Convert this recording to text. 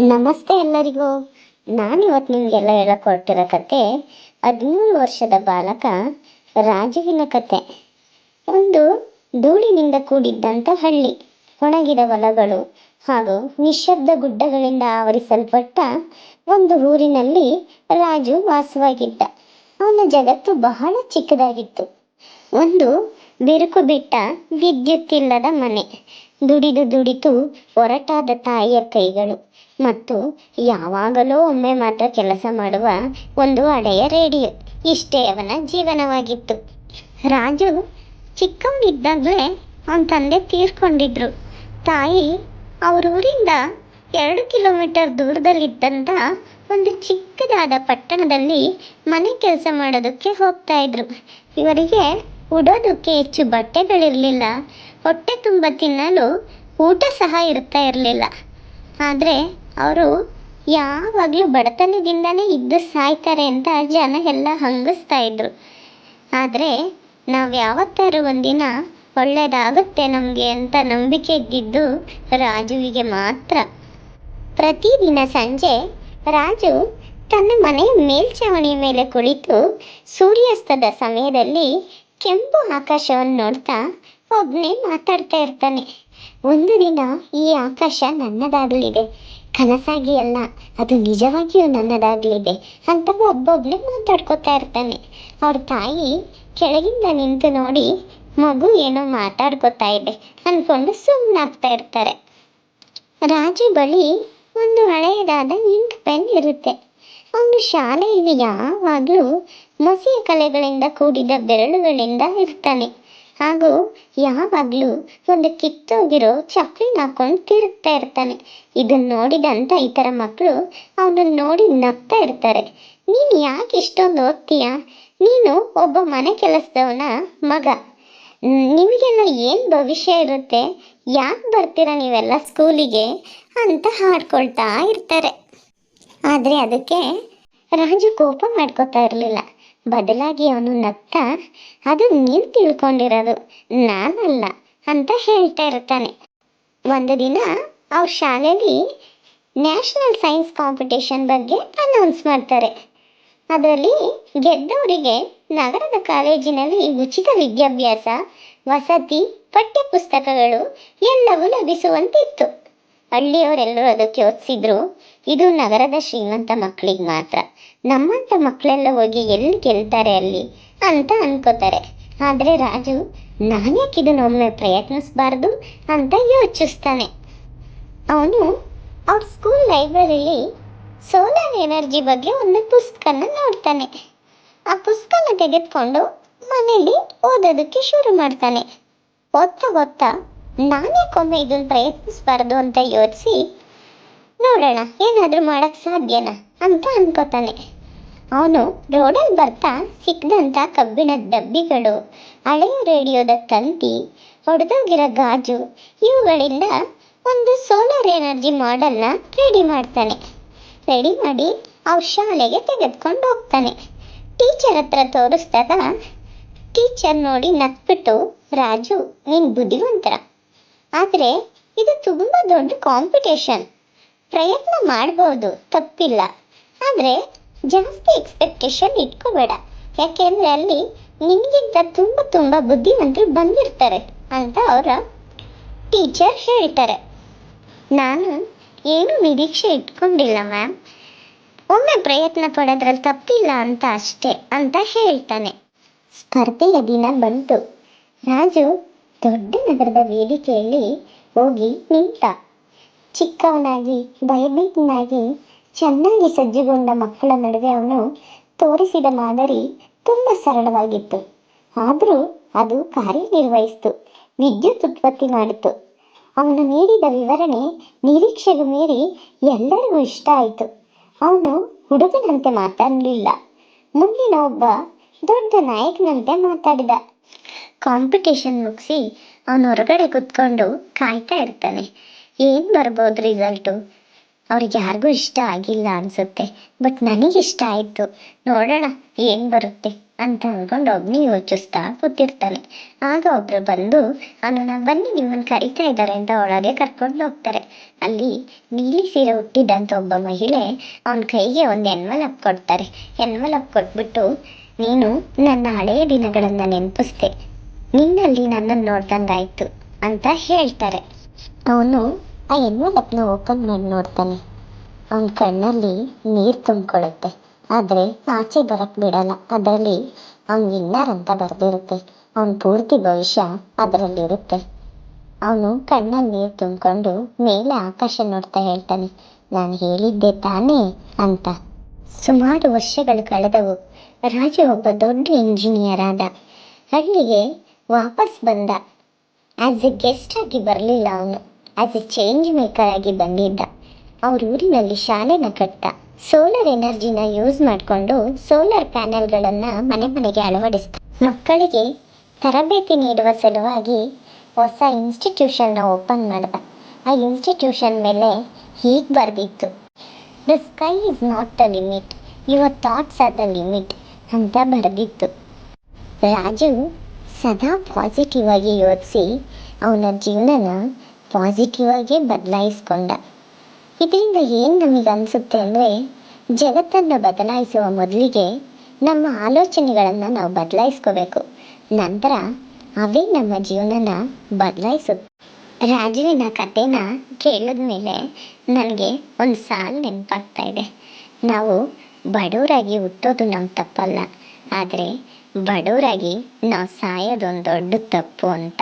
ನಮಸ್ತೆ ಎಲ್ಲರಿಗೂ. ನಾನು ಇವತ್ತು ನಿಮಗೆಲ್ಲ ಹೇಳಕೊಟ್ಟಿರೋ ಕತೆ ಹದಿಮೂರು ವರ್ಷದ ಬಾಲಕ ರಾಜುವಿನ ಕತೆ. ಒಂದು ಧೂಳಿನಿಂದ ಕೂಡಿದ್ದಂಥ ಹಳ್ಳಿ. ಒಣಗಿದ ಹೊಲಗಳು ಹಾಗೂ ನಿಶಬ್ದ ಗುಡ್ಡಗಳಿಂದ ಆವರಿಸಲ್ಪಟ್ಟ ಒಂದು ಊರಿನಲ್ಲಿ ರಾಜು ವಾಸವಾಗಿದ್ದ. ಅವನ ಜಗತ್ತು ಬಹಳ ಚಿಕ್ಕದಾಗಿತ್ತು. ಒಂದು ಬಿರುಕು ಬಿಟ್ಟ ವಿದ್ಯುತ್ ಇಲ್ಲದ ಮನೆ. ದುಡಿದು ದುಡಿತು ಒರಟಾದ ತಾಯಿಯ ಕೈಗಳು ಮತ್ತು ಯಾವಾಗಲೋ ಒಮ್ಮೆ ಮಾತ್ರ ಕೆಲಸ ಮಾಡುವ ಒಂದು ಹಳೆಯ ರೇಡಿಯೋ. ಇಷ್ಟೇ ಅವನ ಜೀವನವಾಗಿತ್ತು. ರಾಜು ಚಿಕ್ಕವನಿದ್ದಾಗಲೇ ಅವನ ತಂದೆ ತೀರ್ಕೊಂಡಿದ್ರು. ತಾಯಿ ಅವರೂರಿಂದ ಎರಡು ಕಿಲೋಮೀಟರ್ ದೂರದಲ್ಲಿದ್ದಂಥ ಒಂದು ಚಿಕ್ಕದಾದ ಪಟ್ಟಣದಲ್ಲಿ ಮನೆ ಕೆಲಸ ಮಾಡೋದಕ್ಕೆ ಹೋಗ್ತಾ ಇದ್ರು. ಇವರಿಗೆ ಉಡೋದಕ್ಕೆ ಹೆಚ್ಚು ಬಟ್ಟೆಗಳಿರಲಿಲ್ಲ. ಹೊಟ್ಟೆ ತುಂಬ ತಿನ್ನಲು ಊಟ ಸಹ ಇರ್ತಾ ಇರಲಿಲ್ಲ. ಆದರೆ ಅವರು ಯಾವಾಗಲೂ ಬಡತನದಿಂದನೇ ಇದ್ದು ಸಾಯ್ತಾರೆ ಅಂತ ಜನ ಎಲ್ಲ ಹಂಗಿಸ್ತಾ ಇದ್ರು. ಆದರೆ ನಾವು ಯಾವತ್ತಾರು ಒಂದಿನ ಒಳ್ಳೆಯದಾಗುತ್ತೆ ನಮಗೆ ಅಂತ ನಂಬಿಕೆ ಇದ್ದಿದ್ದು ರಾಜುವಿಗೆ ಮಾತ್ರ. ಪ್ರತಿದಿನ ಸಂಜೆ ರಾಜು ತನ್ನ ಮನೆಯ ಮೇಲ್ಛಾವಣಿ ಮೇಲೆ ಕುಳಿತು ಸೂರ್ಯಾಸ್ತದ ಸಮಯದಲ್ಲಿ ಕೆಂಪು ಆಕಾಶವನ್ನು ನೋಡ್ತಾ ಒಬ್ಬನೇ ಮಾತಾಡ್ತಾ ಇರ್ತಾನೆ. ಒಂದು ದಿನ ಈ ಆಕಾಶ ನನ್ನದಾಗಲಿದೆ. ಕನಸಾಗಿ ಅಲ್ಲ, ಅದು ನಿಜವಾಗಿಯೂ ನನ್ನದಾಗಲಿದೆ ಅಂತ ಒಬ್ಬೊಬ್ಬನೇ ಮಾತಾಡ್ಕೊತಾ ಇರ್ತಾನೆ. ಅವ್ರ ತಾಯಿ ಕೆಳಗಿಂದ ನಿಂತು ನೋಡಿ, ಮಗು ಏನೋ ಮಾತಾಡ್ಕೋತಾ ಇದೆ ಅಂದ್ಕೊಂಡು ಸುಮ್ಮನಾಗ್ತಾ ಇರ್ತಾರೆ. ರಾಜ ಬಳಿ ಒಂದು ಹಳೆಯದಾದ ಇಂಕ್ ಪೆನ್ ಇರುತ್ತೆ. ಅವನು ಶಾಲೆಯಲ್ಲಿ ಯಾವಾಗಲೂ ಮಸಿಯ ಕಲೆಗಳಿಂದ ಕೂಡಿದ ಬೆರಳುಗಳಿಂದ ಇರ್ತಾನೆ ಹಾಗೂ ಯಾವಾಗಲೂ ಒಂದು ಕಿತ್ತೋಗಿರೋ ಚಪ್ಪಲಿ ಹಾಕೊಂಡು ತಿರುಗ್ತಾ ಇರ್ತಾನೆ. ಇದನ್ನ ನೋಡಿದಂತ ಇತರ ಮಕ್ಕಳು ಅವನನ್ನು ನೋಡಿ ನಗ್ತಾ ಇರ್ತಾರೆ. ನೀನು ಯಾಕೆ ಇಷ್ಟೊಂದು ಓದ್ತೀಯ? ನೀನು ಒಬ್ಬ ಮನೆ ಕೆಲಸದವನ ಮಗ. ನಿಮಗೆಲ್ಲ ಏನು ಭವಿಷ್ಯ ಇರುತ್ತೆ? ಯಾಕೆ ಬರ್ತೀರಾ ನೀವೆಲ್ಲ ಸ್ಕೂಲಿಗೆ? ಅಂತ ಹಾಡ್ಕೊಳ್ತಾ ಇರ್ತಾರೆ. ಆದರೆ ಅದಕ್ಕೆ ರಾಜು ಕೋಪ ಮಾಡ್ಕೋತಾ ಇರಲಿಲ್ಲ. ಬದಲಾಗಿ ಅವನು ನಗ್ತಾ, ಅದು ನೀನ್ ತಿಳ್ಕೊಂಡಿರೋದು, ನಾನಲ್ಲ ಅಂತ ಹೇಳ್ತಾ ಇರ್ತಾನೆ. ಒಂದು ದಿನ ಅವ್ರ ಶಾಲೆಯಲ್ಲಿ ನ್ಯಾಷನಲ್ ಸೈನ್ಸ್ ಕಾಂಪಿಟೇಷನ್ ಬಗ್ಗೆ ಅನೌನ್ಸ್ ಮಾಡ್ತಾರೆ. ಅದರಲ್ಲಿ ಗೆದ್ದವರಿಗೆ ನಗರದ ಕಾಲೇಜಿನಲ್ಲಿ ಉಚಿತ ವಿದ್ಯಾಭ್ಯಾಸ, ವಸತಿ, ಪಠ್ಯಪುಸ್ತಕಗಳು ಎಲ್ಲವೂ ಲಭಿಸುವಂತಿತ್ತು. ಹಳ್ಳಿಯವರೆಲ್ಲರೂ ಅದಕ್ಕೆ ಯೋಚಿಸಿದ್ರು ಇದು ನಗರದ ಶ್ರೀಮಂತ ಮಕ್ಕಳಿಗೆ ಮಾತ್ರ. ನಮ್ಮಂಥ ಮಕ್ಕಳೆಲ್ಲ ಹೋಗಿ ಎಲ್ಲಿ ಗೆಲ್ತಾರೆ ಅಲ್ಲಿ ಅಂತ ಅನ್ಕೋತಾರೆ. ಆದರೆ ರಾಜು, ನಾನ್ಯಾಕೆ ಇದನ್ನೊಮ್ಮೆ ಪ್ರಯತ್ನಿಸಬಾರ್ದು ಅಂತ ಯೋಚಿಸ್ತಾನೆ. ಅವನು ಅವ್ರ ಸ್ಕೂಲ್ ಲೈಬ್ರರಿಲಿ ಸೋಲಾರ್ ಎನರ್ಜಿ ಬಗ್ಗೆ ಒಂದು ಪುಸ್ತಕನ ನೋಡ್ತಾನೆ. ಆ ಪುಸ್ತಕನ ತೆಗೆದುಕೊಂಡು ಮನೇಲಿ ಓದೋದಕ್ಕೆ ಶುರು ಮಾಡ್ತಾನೆ. ಓದ್ತಾ ಓದ್ತಾ ನಾನ್ಯಾಕೊಮ್ಮೆ ಇದನ್ನು ಪ್ರಯತ್ನಿಸಬಾರ್ದು ಅಂತ ಯೋಚಿಸಿ, ನೋಡೋಣ, ಏನಾದರೂ ಮಾಡೋಕ್ಕೆ ಸಾಧ್ಯನಾ ಅಂತ ಅನ್ಕೋತಾನೆ. ಅವನು ರೋಡಲ್ಲಿ ಬರ್ತಾ ಸಿಕ್ಕದಂಥ ಕಬ್ಬಿಣದ ಡಬ್ಬಿಗಳು, ಹಳೆಯ ರೇಡಿಯೋದ ತಂತಿ ಹೊಡೆದೋಗಿರೋ ಗಾಜು, ಇವುಗಳಿಂದ ಒಂದು ಸೋಲಾರ್ ಎನರ್ಜಿ ಮಾಡೆಲ್ನ ರೆಡಿ ಮಾಡ್ತಾನೆ. ರೆಡಿ ಮಾಡಿ ಅವ್ರ ಶಾಲೆಗೆ ತೆಗೆದುಕೊಂಡು ಹೋಗ್ತಾನೆ. ಟೀಚರ್ ಹತ್ರ ತೋರಿಸ್ದಾಗ, ಟೀಚರ್ ನೋಡಿ ನಕ್ಬಿಟ್ಟು ರಾಜು, ನೀನು ಬುದ್ಧಿವಂತರ? ಆದರೆ ಇದು ತುಂಬ ದೊಡ್ಡ ಕಾಂಪಿಟೇಷನ್ ಪ್ರಯತ್ನ ಮಾಡ್ಬೋದು, ತಪ್ಪಿಲ್ಲ. ಆದರೆ ಜಾಸ್ತಿ ಎಕ್ಸ್ಪೆಕ್ಟೇಷನ್ ಇಟ್ಕೋಬೇಡ. ಯಾಕೆಂದರೆ ಅಲ್ಲಿ ನಿನಗಿಂತ ತುಂಬ ತುಂಬ ಬುದ್ಧಿವಂತರು ಬಂದಿರ್ತಾರೆ ಅಂತ ಅವರ ಟೀಚರ್ ಹೇಳ್ತಾರೆ. ನಾನು ಏನು ನಿರೀಕ್ಷೆ ಇಟ್ಕೊಂಡಿಲ್ಲ ಮ್ಯಾಮ್ ಒಮ್ಮೆ ಪ್ರಯತ್ನ ಪಡೋದ್ರಲ್ಲಿ ತಪ್ಪಿಲ್ಲ ಅಂತ ಅಷ್ಟೇ ಅಂತ ಹೇಳ್ತಾನೆ. ಸ್ಪರ್ಧೆಯ ದಿನ ಬಂತು. ರಾಜು ದೊಡ್ಡ ನಗರದ ವೇದಿಕೆಯಲ್ಲಿ ಹೋಗಿ ನಿಂತ. ಚಿಕ್ಕವನಾಗಿ, ಭಯಭೀತನಾಗಿ, ಚೆನ್ನಾಗಿ ಸಜ್ಜುಗೊಂಡ ಮಕ್ಕಳ ನಡುವೆ ಅವನು ತೋರಿಸಿದ ಮಾದರಿ ತುಂಬ ಸರಳವಾಗಿತ್ತು. ಆದರೂ ಅದು ಕಾರ್ಯನಿರ್ವಹಿಸಿತು, ವಿದ್ಯುತ್ ಉತ್ಪತ್ತಿ ಮಾಡಿತು. ಅವನು ನೀಡಿದ ವಿವರಣೆ ನಿರೀಕ್ಷೆಗೂ ಮೀರಿ ಎಲ್ಲರಿಗೂ ಇಷ್ಟ ಆಯಿತು. ಅವನು ಹುಡುಗನಂತೆ ಮಾತಾಡಲಿಲ್ಲ. ಮುಂದಿನ ಒಬ್ಬ ದೊಡ್ಡ ನಾಯಕನಂತೆ ಮಾತಾಡಿದ. ಕಾಂಪಿಟೇಷನ್ ಮುಗಿಸಿ ಅವನು ಹೊರಗಡೆ ಕುತ್ಕೊಂಡು ಕಾಯ್ತಾ ಇರ್ತಾನೆ. ಏನು ಬರ್ಬೋದು ರಿಸಲ್ಟು ಅವ್ರಿಗೆ ಯಾರಿಗೂ ಇಷ್ಟ ಆಗಿಲ್ಲ ಅನಿಸುತ್ತೆ. ಬಟ್ ನನಗೆ ಇಷ್ಟ ಆಯಿತು. ನೋಡೋಣ ಏನು ಬರುತ್ತೆ ಅಂತ ಅನ್ಕೊಂಡು ಒಬ್ಬನೇ ಯೋಚಿಸ್ತಾ ಕೂತಿರ್ತಾನೆ. ಆಗ ಒಬ್ರು ಬಂದು ಅವನನ್ನ ಬನ್ನಿ ನಿಮ್ಮನ್ನು ಕರಿತಾ ಇದ್ದಾರೆ ಅಂತ ಒಳಗೆ ಕರ್ಕೊಂಡು ಹೋಗ್ತಾರೆ. ಅಲ್ಲಿ ನೀಲಿ ಸೀರೆ ಹುಟ್ಟಿದ್ದಂತ ಒಬ್ಬ ಮಹಿಳೆ ಅವನ ಕೈಗೆ ಒಂದು ಎನ್ವಲಪ್ ಕೊಡ್ತಾರೆ. ಎನ್ವಲಪ್ ಕೊಟ್ಬಿಟ್ಟು, ನೀನು ನನ್ನ ಹಳೆಯ ದಿನಗಳನ್ನು ನೆನಪಿಸ್ದೆ. ನಿನ್ನಲ್ಲಿ ನನ್ನನ್ನು ನೋಡ್ದಂಗಾಯ್ತು ಅಂತ ಹೇಳ್ತಾರೆ. ಅವನು ಆ ಎನ್ವಲಪ್ನ ಓಪನ್ ಮಾಡಿ ನೋಡ್ತಾನೆ. ಅವನ ಕಣ್ಣಲ್ಲಿ ನೀರು ತುಂಬಿಕೊಳ್ಳುತ್ತೆ. ಆದರೆ ಆಚೆ ಬರಕ್ ಬಿಡಲ್ಲ. ಅದರಲ್ಲಿ ಅವನ್ ವಿನ್ನರ್ ಅಂತ ಬರೆದಿರುತ್ತೆ. ಅವನ ಪೂರ್ತಿ ಭವಿಷ್ಯ ಅದರಲ್ಲಿರುತ್ತೆ ಅವನು ಕಣ್ಣಲ್ಲಿ ನೀರು ತುಂಬಿಕೊಂಡು ಮೇಲೆ ಆಕಾಶ ನೋಡ್ತಾ ಹೇಳ್ತಾನೆ. ನಾನು ಹೇಳಿದ್ದೆ ತಾನೇ ಅಂತ. ಸುಮಾರು ವರ್ಷಗಳು ಕಳೆದವು. ರಾಜ ಒಬ್ಬ ದೊಡ್ಡ ಇಂಜಿನಿಯರ್ ಆದ. ಹಳ್ಳಿಗೆ ವಾಪಸ್ ಬಂದ. ಆಸ್ ಎ ಗೆಸ್ಟ್ ಆಗಿ ಬರಲಿಲ್ಲ ಅವನು. ಆಸ್ ಎ ಚೇಂಜ್ ಮೇಕರ್ ಆಗಿ ಬಂದಿದ್ದ. ಅವ್ರ ಊರಿನಲ್ಲಿ ಶಾಲೆನ ಕಟ್ಟ. ಸೋಲಾರ್ ಎನರ್ಜಿನ ಯೂಸ್ ಮಾಡಿಕೊಂಡು ಸೋಲಾರ್ ಪ್ಯಾನೆಲ್ಗಳನ್ನು ಮನೆ ಮನೆಗೆ ಅಳವಡಿಸ್ತ ಮಕ್ಕಳಿಗೆ ತರಬೇತಿ ನೀಡುವ ಸಲುವಾಗಿ ಹೊಸ ಇನ್ಸ್ಟಿಟ್ಯೂಷನ್ನ ಓಪನ್ ಮಾಡಿದ. ಆ ಇನ್ಸ್ಟಿಟ್ಯೂಷನ್ ಮೇಲೆ ಹೀಗೆ ಬರೆದಿತ್ತು. The sky is not the limit your thoughts are the limit ಅಂತ ಬರೆದಿತ್ತು. ರಾಜು ಸದಾ ಪಾಸಿಟಿವ್ ಆಗಿ ಯೋಚಿಸಿ ಅವನ ಜೀವನನ ಪಾಸಿಟಿವ್ ಆಗೇ ಬದಲಾಯಿಸ್ಕೊಂಡ. ಇದರಿಂದ ಏನು ನಮಗೆ ಅನಿಸುತ್ತೆ ಅಂದರೆ ಜಗತ್ತನ್ನು ಬದಲಾಯಿಸುವ ಮೊದಲಿಗೆ ನಮ್ಮ ಆಲೋಚನೆಗಳನ್ನು ನಾವು ಬದಲಾಯಿಸ್ಕೋಬೇಕು. ನಂತರ ಅವೇ ನಮ್ಮ ಜೀವನನ ಬದಲಾಯಿಸುತ್ತೆ. ರಾಜುವಿನ ಕಥೆನ ಕೇಳಿದ್ಮೇಲೆ ನನಗೆ ಒಂದು ಸಾಲು ನೆನಪಾಗ್ತಾ ಇದೆ. ನಾವು ಬಡವರಾಗಿ ಹುಟ್ಟೋದು ನಮ್ಮ ತಪ್ಪಲ್ಲ. ಆದರೆ ಬಡವರಾಗಿ ನಾವು ಸಾಯೋದೊಂದು ದೊಡ್ಡ ತಪ್ಪು ಅಂತ.